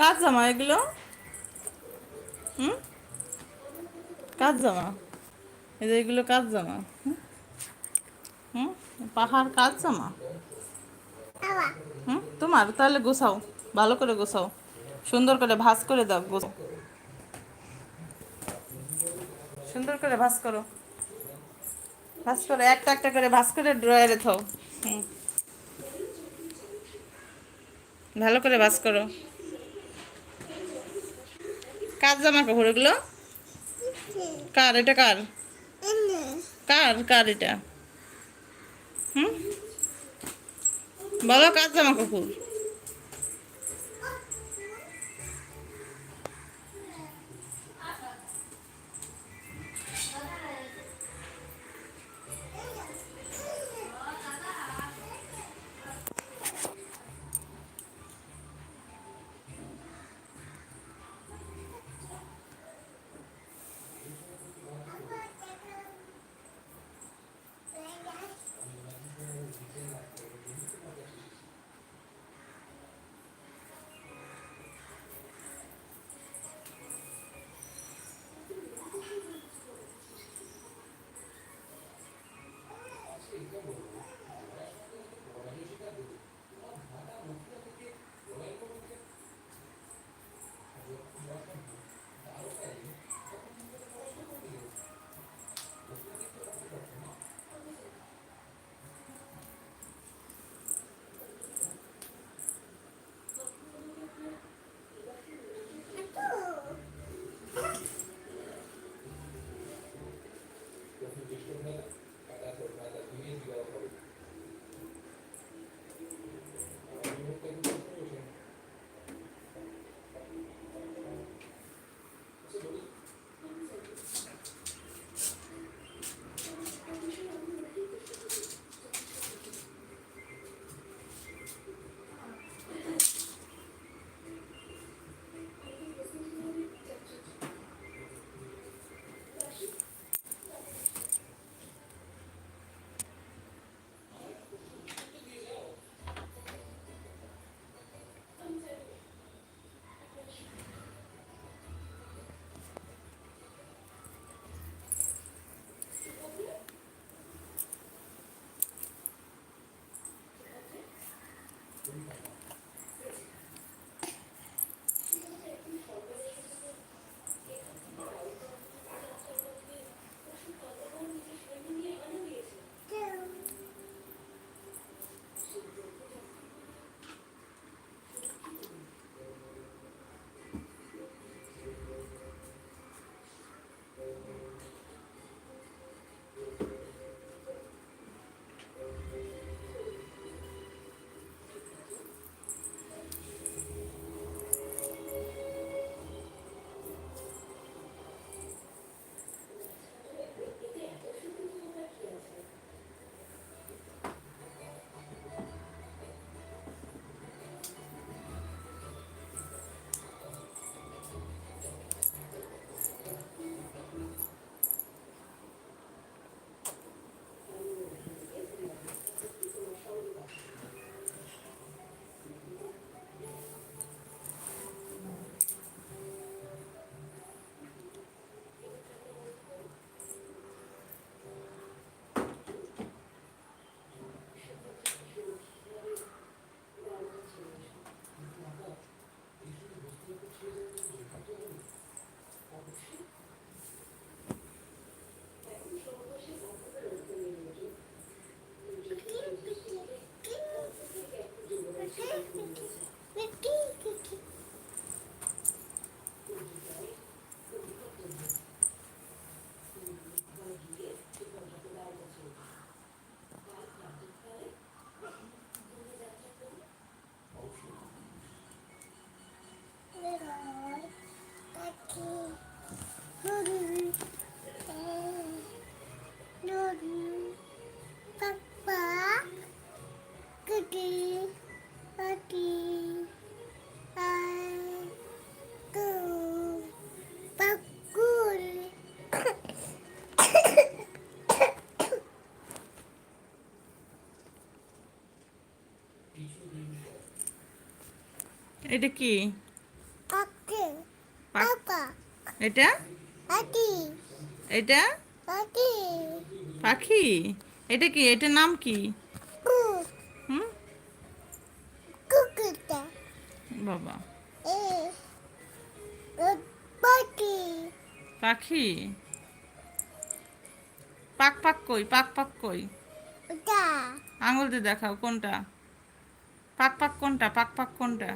কার জামা এগুলো? হুম? কার জামা। এই যে এগুলো কাজ জামা। হুম? পাহাড় কাজ জামা। হুম? তোমার? তাহলে গোছাও। ভালো করে গোছাও। সুন্দর করে ভাজ করে দাও গোছাও সুন্দর করে ভাজ করো। ভাজ করে। একটা একটা করে ভাজ করে ড্রয়ারে থাও। হুম। ভালো করে ভাজ করো। কার জামা কাপড় এগুলো? কার? এটা কার? কার? কার এটা? হুম? বলো কার জামা কাপড়? এটা কি? এটা? পাখি। এটা? পাখি। পাখি? এটা কি? এটার নাম কি? বাবা। পাখি। পাখি? পাক পাক কই? পাক পাক কই? আঙুল দিয়ে দেখাও কোনটা? পাক পাক কোনটা? পাক পাক কোনটা?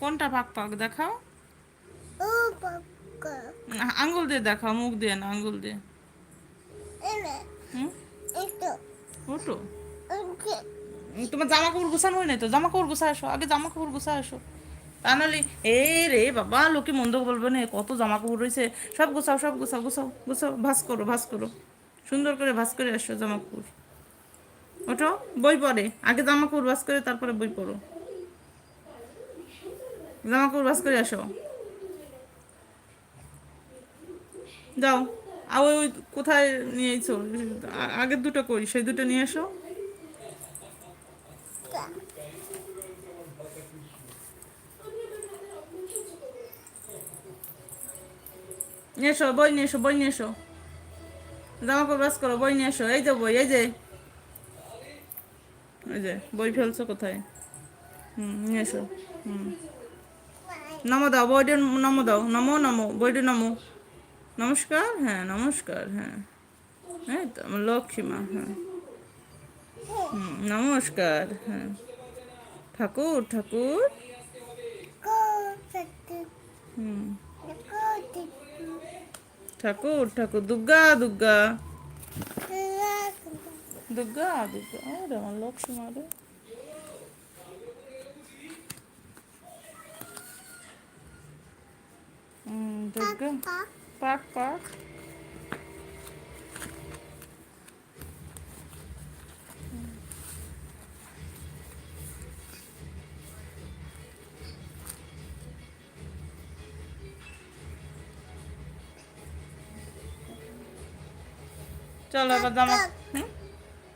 কোনটা পাক পাক দেখাও? আঙুল দিয়ে দেখাও মুখ দিয়ে না আঙুল দিয়ে। ওটো তোমার জামা কাপড় গুছানো হয় নাই তো? জামা কাপড় গুছা আসো আগে জামা কাপড় গুছা আসো। তা নাহলে এ রে বাবা লোকে মন্দ বলবে না কত জামা কাপড় রয়েছে। সব গুছাও সব গুছাও গুছাও গুছাও ভাস করো ভাস করো। সুন্দর করে ভাস করে আসো জামা কাপড় ওঠো বই পড়ে। আগে জামা কাপড় ভাস করে তারপরে বই পড়ো। জামা কাপড় ভাস করে আসো। যাও আর ওই কোথায় নিয়েছো আ- আগের দুটো করি, সেই দুটো নিয়ে এসো। নিয়ে এসো, বই নিয়ে এসো, বই নিয়ে এসো। জামা কাপড় বাস করো, বই নিয়ে এসো। এই যে বই, এই যে। এই যে, বই ফেলছো কোথায়? হুম, নিয়ে এসো। হুম। নমো দাও বইটা নমো দাও নমো নমো বইটা নমো নমস্কার হ্যাঁ নমস্কার হ্যাঁ এই তো আমার লক্ষ্মী মা হ্যাঁ নমস্কার হ্যাঁ ঠাকুর ঠাকুর ঠাকুর ঠাকুর দুর্গা দুর্গা দুর্গা দুর্গা আমার লক্ষ্মী মা রে হুম, দুর্গা পাক পাক চলো এবার জামা হুম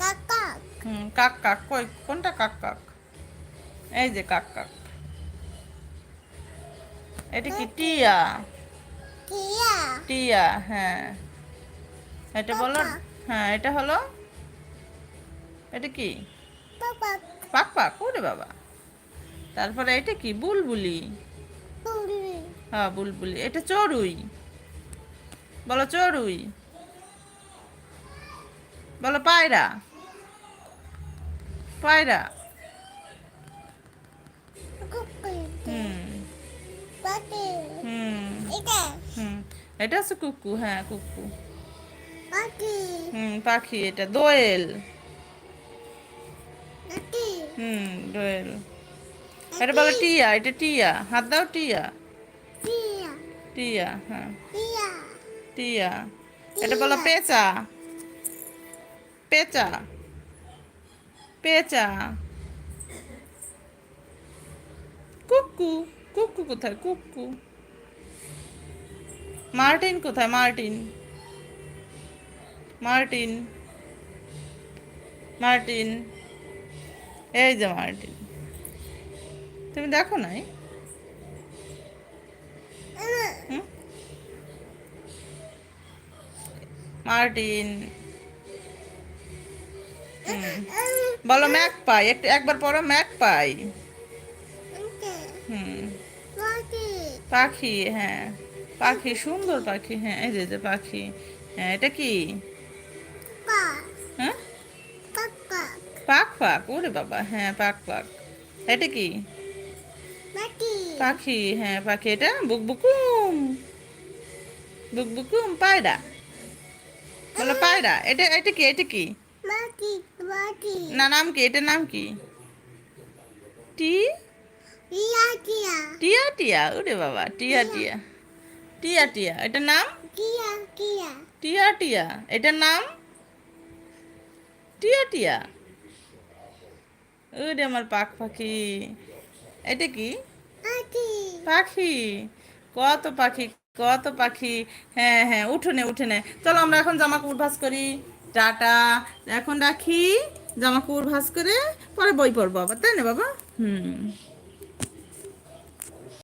কাকা হুম কাক কাক কই কোনটা কাক কাক এই যে কাক কাক এটা কি টিয়া? কিয়া টিয়া হ্যাঁ। এটা বলো। হ্যাঁ এটা হলো? এটা কি? পাক পাক ওরে বাবা? তারপরে এটা কি? বুলবুলি। হ্যাঁ বুলবুলি। এটা চড়ুই। বলো চড়ুই। বলো পায়রা। পায়রা। হুম। এটা? হুম। এটা হচ্ছে কুকু হ্যাঁ কুকু। হুম পাখি এটা দোয়েল। হুম দোয়েল। এটা বলো টিয়া এটা টিয়া। হাত দাও টিয়া। টিয়া। হ্যাঁ। টিয়া। এটা বলো পেঁচা। পেঁচা। পেঁচা। কুকু। কুকু কোথায়? কুকু। মার্টিন কোথায়? মার্টিন। মার্টিন। মার্টিন। এই যে মার্টিন। তুমি দেখো নাই? মার্টিন। বলো ম্যাক পাই। একটু একবার পড়ো, ম্যাক পাই। পাখি হ্যাঁ পাখি সুন্দর পাখি হ্যাঁ এই যে যে পাখি হ্যাঁ এটা কি? হ্যাঁ? পাক পাক। ওরে বাবা হ্যাঁ পাক পাক। এটা কি? পাখি। পাখি হ্যাঁ পাখি এটা বুকবুকুম বুকবুকুম পায়রা। বলো পায়রা এটা এটা কি এটা কি? না নাম কি এটার নাম কি? টি? কিয়া কিয়া টিয়া টিয়া ওরে বাবা টিয়া টিয়া। টিয়া। টিয়া এটার নাম? কিয়া কিয়া টিয়া টিয়া এটার নাম? টিয়া টিয়া। ওরে আমার পাখ পাখি। এটা কি? পাখি। পাখি। কত পাখি কত পাখি। হ্যাঁ হ্যাঁ উঠোনে উঠোনে চলো আমরা এখন জামা কাপড় ভাস করি। টাটা। এখন রাখি জামা কাপড় ভাস করে পরে বই পড়ব আবার তাই না বাবা? হুম।